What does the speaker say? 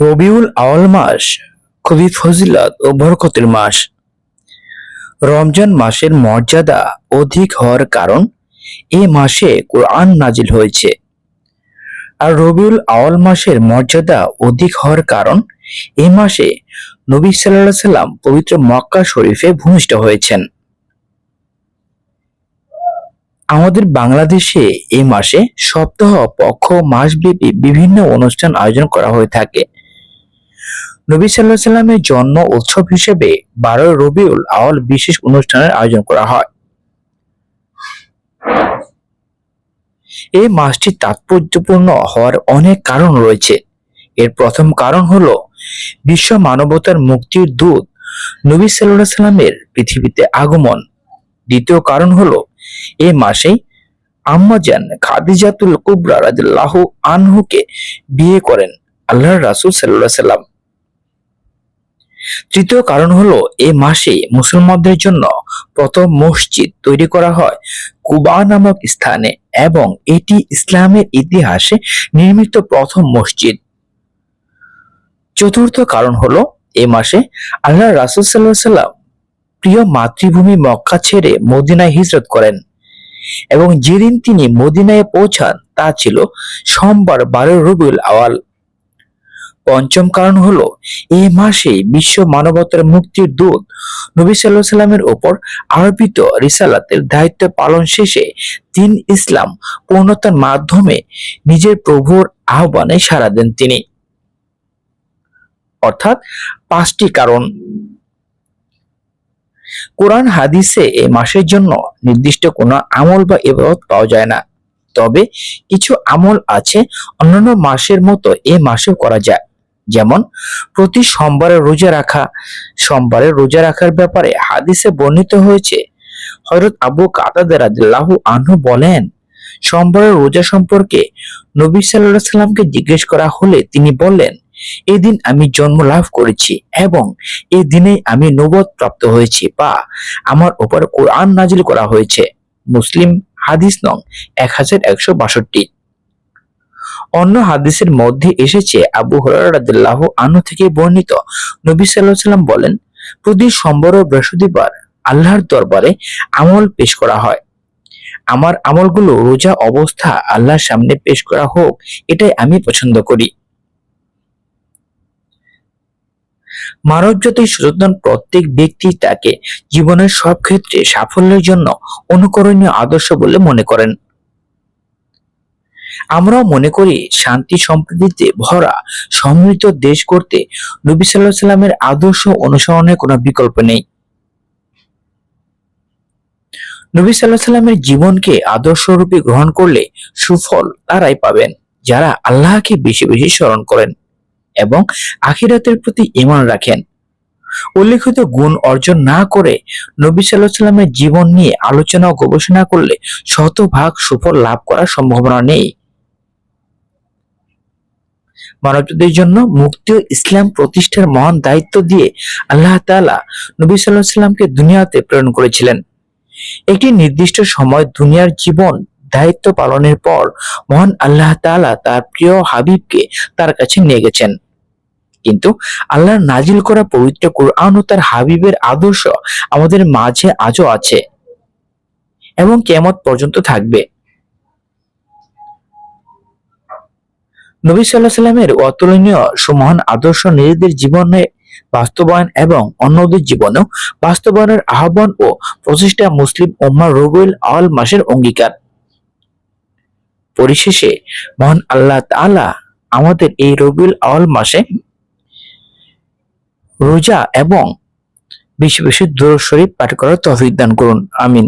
রবিউল আওয়াল মাস খুবই ফজিলত ও বরকতের মাস। রমজান মাসের মর্যাদা অধিক হওয়ার কারণ এ মাসে কোরআন নাজিল হয়েছে। আর রবিউল আওয়াল মাসের মর্যাদা অধিক হওয়ার কারণ এ মাসে নবী সাল্লাহ সাল্লাম পবিত্র মক্কা শরীফে ভূমিষ্ঠ হয়েছেন। আমাদের বাংলাদেশে এই মাসে সপ্তাহ, পক্ষ, মাসব্যাপী বিভিন্ন অনুষ্ঠান আয়োজন করা হয়ে থাকে। নবী সাল্লাহ সাল্লামের জন্ম উৎসব হিসেবে বারোই রবিউল আওয়াল বিশেষ অনুষ্ঠানের আয়োজন করা হয়। এই মাসটি তাৎপর্যপূর্ণ হওয়ার অনেক কারণ রয়েছে। এর প্রথম কারণ হলো, বিশ্ব মানবতার মুক্তির দূত নবী সাল্লাহ সাল্লামের পৃথিবীতে আগমন। দ্বিতীয় কারণ হলো, এ মাসেই আম্মাজান খাদিজাতুল কুবরা রাদিয়াল্লাহু আনহুকে বিয়ে করেন আল্লাহর রাসূল আলাইহি সাল্লাম। তৃতীয় কারণ হলো, এ মাসে মুসলমানদের জন্য প্রথম মসজিদ তৈরি করা হয় কুবা নামক স্থানে এবং এটি ইসলামের ইতিহাসে নির্মিত প্রথম মসজিদ। চতুর্থ কারণ হলো, এ মাসে আল্লাহ রাসূল আলাইহি সাল্লাম প্রিয় মাতৃভূমি মক্কা ছেড়ে মদিনায় হিজরত করেন এবং যেদিন তিনি মদিনায় পৌঁছান তা ছিল সোমবার বারো রবিউল আওয়াল পঞ্চম কারণ হলো, এই মাসে বিশ্ব মানবতার মুক্তির দূত নবী সাল্লাহ সাল্লামের ওপর আরোপিত রিসালাতের দায়িত্ব পালন শেষে তিন ইসলাম পূর্ণতার মাধ্যমে নিজের প্রভুর আহ্বানে সাড়া দেন তিনি। অর্থাৎ পাঁচটি কারণ। কোরআন হাদিসে এই মাসের জন্য নির্দিষ্ট কোনো আমল বা ইবাদত পাওয়া যায় না। তবে কিছু আমল আছে অন্যান্য মাসের মতো এ মাসেও করা যায়। যেমন প্রতি সোমবারে রোজা রাখা, সোমবারে রোজা রাখার ব্যাপারে হাদিসে বর্ণিত হয়েছে। হযরত আবু কাতাদা রাদিয়াল্লাহু আনহু বলেন, সোমবারের রোজা সম্পর্কে নবী আলাইহি সাল্লামকে জিজ্ঞেস করা হলে তিনি বললেন এই দিন আমি জন্ম লাভ করেছি এবং এই দিনেই আমি নবদ প্রাপ্ত হয়েছি বা আমার উপর কোরআন নাজিল করা হয়েছে। মুসলিম হাদিস নং এক হাজার একশো বাষট্টি। অন্য হাদিসের মধ্যে এসেছে, আবু রাদিয়াল্লাহু আনহু থেকে বর্ণিত। নবী সাল্লাম বলেন প্রতি সোমবার বৃহস্পতিবার আল্লাহর দরবারে আমল পেশ করা হয়। আমার আমলগুলো রোজা অবস্থা আল্লাহর সামনে পেশ করা হোক, এটাই আমি পছন্দ করি। মানব জাতির সচেতন প্রত্যেক ব্যক্তি তাকে জীবনের সব ক্ষেত্রে সাফল্যের জন্য অনুকরণীয় আদর্শ বলে মনে করেন। আমরাও মনে করি শান্তি সম্প্রীতিতে ভরা, সমৃদ্ধ দেশ করতে নবী সাল্লাহ সাল্লামের আদর্শ অনুসরণের কোনো বিকল্প নেই। নবী সাল্লাহ সাল্লামের জীবনকে আদর্শরূপে গ্রহণ করলে সুফল তারাই পাবেন, যারা আল্লাহকে বেশি বেশি স্মরণ করেন এবং আখিরাতের প্রতি ইমান রাখেন। উল্লেখিত গুণ অর্জন না করে নবী সাল্লাহ সাল্লামের জীবন নিয়ে আলোচনা ও গবেষণা করলে শতভাগ সুফল লাভ করার সম্ভাবনা নেই। মানবজাতির জন্য মুক্তি ও ইসলাম প্রতিষ্ঠার মহান দায়িত্ব দিয়ে আল্লাহ তাআলা নবী সাল্লাহ সাল্লামকে দুনিয়াতে প্রেরণ করেছিলেন। একটি নির্দিষ্ট সময় দুনিয়ার জীবন দায়িত্ব পালনের পর মহান আল্লাহ তাআলা তার প্রিয় হাবিবকে তার কাছে নিয়ে গেছেন। কিন্তু আল্লাহর নাজিল করা পবিত্র কোরআন ও তার হাবিবের আদর্শ আমাদের মাঝে আজও আছে এবং কেমত পর্যন্ত থাকবে। নবী সাল্লাহ সাল্লামের অতুলনীয় সুমহান আদর্শ নিজেদের জীবনে বাস্তবায়ন এবং অন্যদের জীবনেও বাস্তবায়নের আহ্বান ও প্রচেষ্টা মুসলিম উম্মাহ রবিউল আওয়াল মাসের অঙ্গীকার। পরিশেষে, মহান আল্লাহ তাআলা আমাদের এই রবিউল আওয়াল মাসে রোজা এবং বেশি বেশি দূর শরীফ পাঠ করার তৌফিক দান করুন। আমিন।